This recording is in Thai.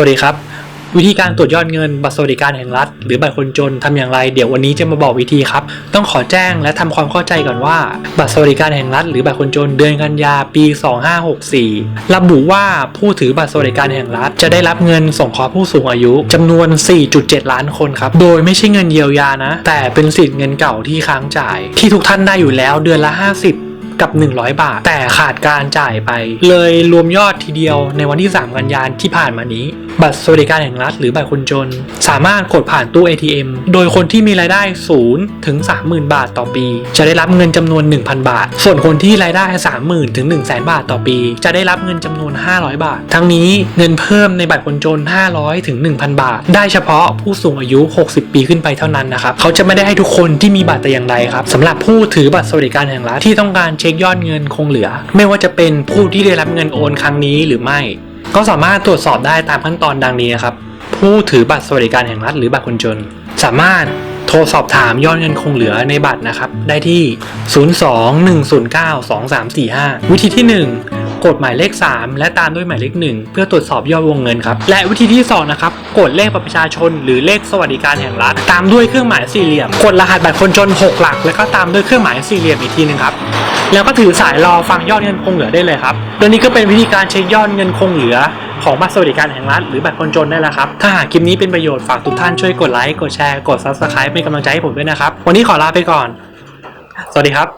สวัสดีครับ วิธีการตรวจยอดเงินบัตรสวัสดิการแห่งรัฐ หรือบัตรคนจนทำอย่างไร เดี๋ยววันนี้จะมาบอกวิธีครับ ต้องขอแจ้งและทำความเข้าใจก่อนว่า บัตรสวัสดิการแห่งรัฐ หรือบัตรคนจนเดือนกันยาปี 2564 ระบุว่าผู้ถือบัตรสวัสดิการแห่งรัฐ จะได้รับเงินส่งเคราะห์ผู้สูงอายุจำนวน 4.7 ล้านคนครับ โดยไม่ใช่เงินเยียวยานะ แต่เป็นสิทธิ์เงินเก่าที่ค้างจ่าย ที่ทุกท่านได้อยู่แล้วเดือนละ 50 กับ 100 บาท แต่ขาดการจ่ายไป เลยรวมยอดทีเดียวในวันที่ 3 กันยานที่ผ่านมานี้ บัตรสวัสดิการแห่งรัฐหรือบัตรคนจน สามารถกดผ่านตู้ ATM โดยคนที่มีรายได้0ถึง30,000 บาทต่อปี จะได้รับเงินจำนวน 1,000 บาท ส่วนคนที่รายได้ 30,000ถึง100,000 บาทต่อปี จะได้รับเงินจำนวน 500 บาท ทั้งนี้เงินเพิ่มในบัตรคนจน 500ถึง1,000 บาท ได้เฉพาะผู้สูงอายุ 60 ปีขึ้นไปเท่านั้นนะครับเขาจะไม่ได้ให้ทุกคนที่มีบัตรแต่อย่างใดครับสำหรับผู้ถือบัตรสวัสดิการแห่งรัฐที่ต้องการเช็คยอดเงินคงเหลือ ไม่ว่าจะเป็นผู้ที่ได้รับเงินโอนครั้งนี้หรือไม่ ก็สามารถตรวจสอบได้ตามขั้นตอนดังนี้นครับ ผู้ถือบัตรสวัสดิการแห่งรัฐหรือบัตรคนจน สามารถโทรสอบถามยอดเงินคงเหลือในบัตรนะครับ ได้ที่ 02-109-2345 วิธีที่ 1 กดหมายเลข 3 และตามด้วยหมายเลข 1 เพื่อตรวจสอบยอดวงเงินครับ และวิธีที่2นะครับกดเลขบัตรประชาชน หรือเลขสวัสดิการแห่งรัฐ ตามด้วยเครื่องหมายสี่เหลี่ยม กดรหัสบัตรคนจน 6 หลัก แล้วก็ตามด้วยเครื่องหมายสี่เหลี่ยมอีกทีหนึงครับแล้วก็ถือสายรอฟังยอดเงินคงเหลือได้เลยครับและนี่ก็เป็นวิธีการเช็คยอดเงินคงเหลือของบัตรสวัสดิการแห่งรัฐหรือบัตรคนจนได้แล้วครับ ถ้าหากคลิปนี้เป็นประโยชน์ฝากทุกท่านช่วยกดไลค์ กดแชร์ กด subscribe เป็นกำลังใจให้ผมด้วยนะครับ วันนี้ขอลาไปก่อน สวัสดีครับ